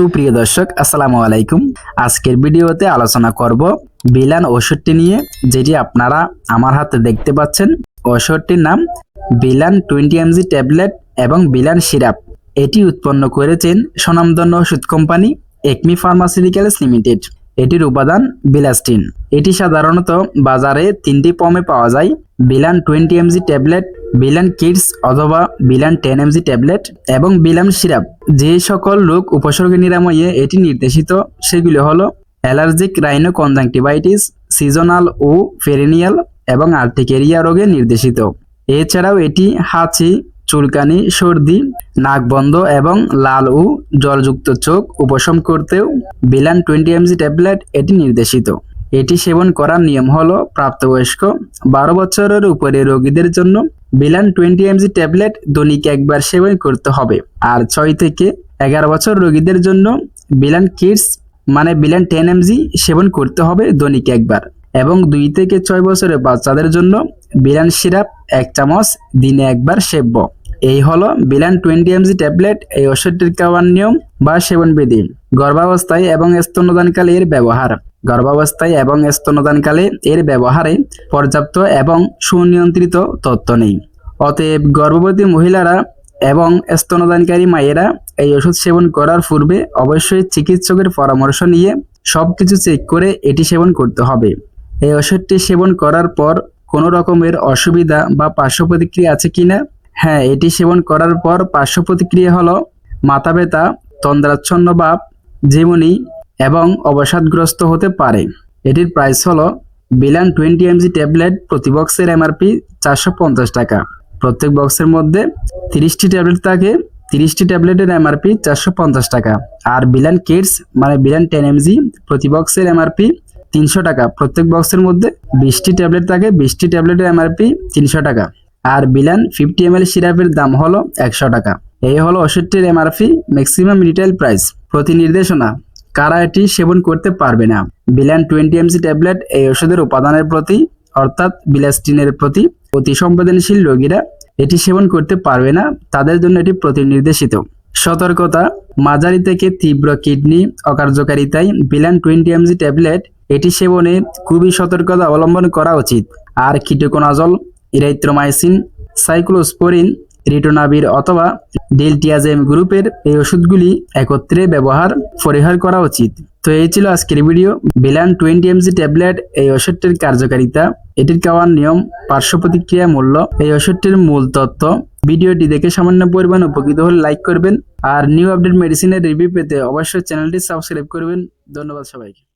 সুপ্রিয় দর্শক, আসসালামু আলাইকুম। আজকের ভিডিওতে আলোচনা করব বিলান ওষুধটি নিয়ে, যেটি আপনারা আমার হাতে দেখতে পাচ্ছেন। ওষুধটির নাম বিলান টোয়েন্টি এমজি ট্যাবলেট এবং বিলান সিরাপ। এটি উৎপন্ন করেছেন স্বনামধন্য ওষুধ কোম্পানি একমি ফার্মাসিউটিক্যালস লিমিটেড। এটির উপাদান বিলাস্টিন। এটি সাধারণত বাজারে তিনটি পমে পাওয়া যায়, Bilan twenty MG tablet Bilan kids অথবা বিলান টেন এমজি ট্যাবলেট এবং বিলান সিরাপ, যে সকল রোগ উপসর্গ নিরাময়ে এটি নির্দেশিত, সেগুলি হলো অ্যালার্জিক রাইনো কনজাংটিভাইটিস সিজনাল ও ফেরিনিয়াল এবং আর্টিকেরিয়া রোগে নির্দেশিত। এছাড়াও এটি হাঁচি, চুলকানি, সর্দি, নাক বন্ধ এবং লাল ও জলযুক্ত চোখ উপশম করতেও বিলান টোয়েন্টি এমজি ট্যাবলেট এটি নির্দেশিত। এটি সেবন করার নিয়ম হলো প্রাপ্তবয়স্ক বারো বছরের উপরে রোগীদের জন্য বিলান টোয়েন্টি এমজি ট্যাবলেট দৈনিক একবার সেবন করতে হবে। আর ছয় থেকে এগারো বছর রোগীদের জন্য বিলান কিডস মানে বিলান টেন এমজি সেবন করতে হবে দৈনিক একবার। এবং দুই থেকে ছয় বছরের বাচ্চাদের জন্য বিলান সিরাপ এক চামচ দিনে একবার সেব্য। এই হলো বিলান টোয়েন্টি এমজি ট্যাবলেট এই ওষুধটির খাওয়ার নিয়ম বা সেবন বিধি গর্ভাবস্থায় এবং স্তন্যদানকালে এর ব্যবহার। গর্ভাবস্থায় এবং স্তন্যদানকালে এর ব্যবহারে পর্যাপ্ত এবং সুনিয়ন্ত্রিত তথ্য নেই। অতএব গর্ভবতী মহিলারা এবং স্তনদানকারী মায়েরা এই ওষুধ সেবন করার পূর্বে অবশ্যই চিকিৎসকের পরামর্শ নিয়ে সব কিছু চেক করে এটি সেবন করতে হবে। এই ওষুধটি সেবন করার পর কোনো রকমের অসুবিধা বা পার্শ্ব প্রতিক্রিয়া আছে কি না হ্যাঁ এটি সেবন করার পর পার্শ্ব প্রতিক্রিয়া হলো মাথা ব্যথা তন্দ্রাচ্ছন্ন ভাব যেমনি এবং অবসাদগ্রস্ত হতে পারে। এটির প্রাইস হলো বিলান টোয়েন্টি এমজি ট্যাবলেট প্রতি বক্সের এমআরপি চারশো পঞ্চাশ টাকা। প্রত্যেক বক্সের মধ্যে তিরিশটি ট্যাবলেট থাকে, তিরিশটি ট্যাবলেটের এমআরপি চারশো পঞ্চাশ টাকা। আর বিলান কিডস মানে বিলান টেন এমজি প্রতি বক্সের এমআরপি তিনশো টাকা। প্রত্যেক বক্সের মধ্যে বিশটি ট্যাবলেট থাকে, বিশটি ট্যাবলেটের এমআরপি তিনশো টাকা। আর বিলান ফিফটি এম এল সিরাপের দাম হলো একশো টাকা। এই হলো ওষুধটির এমআরপি ম্যাক্সিমাম রিটেল প্রাইস প্রতি নির্দেশনা কারা এটি সেবন করতে পারবে না? বিলান টোয়েন্টি এমসি ট্যাবলেট এই ওষুধের উপাদানের প্রতি, অর্থাৎ বিলাস্টিনের প্রতি অতি সংবেদনশীল রোগীরা এটি সেবন করতে পারবে না, তাদের জন্য এটি প্রতি নির্দেশিত সতর্কতা, মাঝারি থেকে তীব্র কিডনি, অকার্যকারিতায় বিলান টোয়েন্টি এমজি ট্যাবলেট এটি সেবনে খুবই সতর্কতা অবলম্বন করা উচিত। আর কিটোকোনাজল, ইরাইথ্রোমাইসিন, সাইক্লোস্পোরিন রিটোনাবির অথবা ডেলটিয়াজেম গ্রুপের এই ওষুধগুলি একত্রে ব্যবহার, পরিহার করা উচিত। তো এই ছিল আজকের video. Bilan twenty MG tablet এই ওষুধটির কার্যকারিতা, এটির খাওয়ার নিয়ম, পার্শ্ব প্রতিক্রিয়া মূল্য, এই ওষুধটির মূল তথ্য ভিডিওটি দেখে সামান্য পরিমাণ উপকৃত হলে লাইক করবেন, আর নিউ আপডেট মেডিসিনের রিভিউ পেতে অবশ্যই চ্যানেলটি সাবস্ক্রাইব করবেন। ধন্যবাদ সবাইকে।